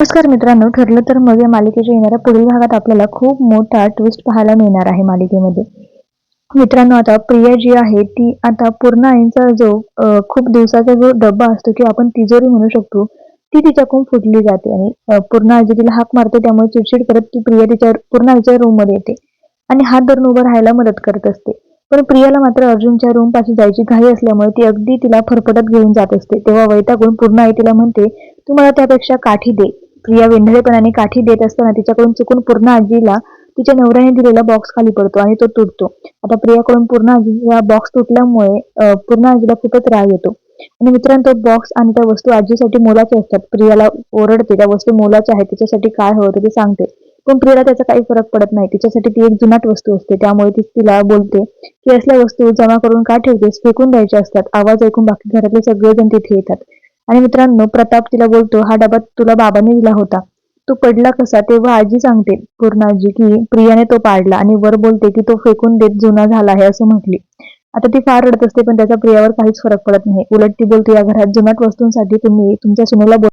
नमस्कार मित्रांनो ठरलं तर मग या मालिकेच्या येणाऱ्या पुढील भागात आपल्याला खूप मोठा ट्विस्ट पाहायला मिळणार आहे मालिकेमध्ये. मित्रांनो आता प्रिया जी आहे ती आता पूर्ण आईंचा जो खूप दिवसाचा जो डब्बा असतो किंवा आपण तिजोरी म्हणू शकतो ती तिच्याकडून फुटली जाते आणि पूर्ण आजी तिला हाक मारते त्यामुळे चिडचिड करत ती प्रिया तिच्या पूर्ण आईच्या रूममध्ये येते आणि हात धरून उभं राहायला मदत करत असते. पण प्रियाला मात्र अर्जुनच्या रूम पाशी जायची घाई असल्यामुळे ती अगदी तिला फरफटत घेऊन जात असते. तेव्हा वैतागून पूर्ण आई तिला म्हणते तू मला त्यापेक्षा काठी दे. प्रिया वेंधळेपणाने काठी देत असताना तिच्याकडून चुकून पूर्ण आजीला तिच्या नवऱ्याने दिलेला बॉक्स खाली पडतो आणि तो तुटतो. आता प्रियाकडून पूर्ण आजीचा बॉक्स तुटल्यामुळे पूर्ण आजीला खूपच राग येतो. आणि मित्रांनो तो बॉक्स आणि त्या वस्तू आजीसाठी मोलाच्या असतात. प्रियाला ओरडते त्या वस्तू मोलाच्या आहेत तिच्यासाठी काय हवं होतं ते सांगते. पण प्रियाला त्याचा काही फरक पडत नाही. तिच्यासाठी ती एक जुनाट वस्तू असते. त्यामुळे ती तिला बोलते की असल्या वस्तू जमा करून का ठेवतेस? फेकून द्यायच्या असतात. आवाज ऐकून बाकी घरातले सगळेजण तिथे येतात. आणि मित्रांनो प्रताप तिला बोलतो हा डबा तुला बाबांनी दिला होता. तो पडला कसा? तेव्हा आजी सांगते पूर्ण आजी की प्रियाने तो पाडला आणि वर बोलते की तो फेकून देत जुना झाला आहे असं म्हटली. आता ती फार रडत असते पण त्याचा प्रियावर काहीच फरक पडत नाही. उलट ती बोलते या घरात जुनाट वस्तूंसाठी तुम्ही तुमच्या सुनेला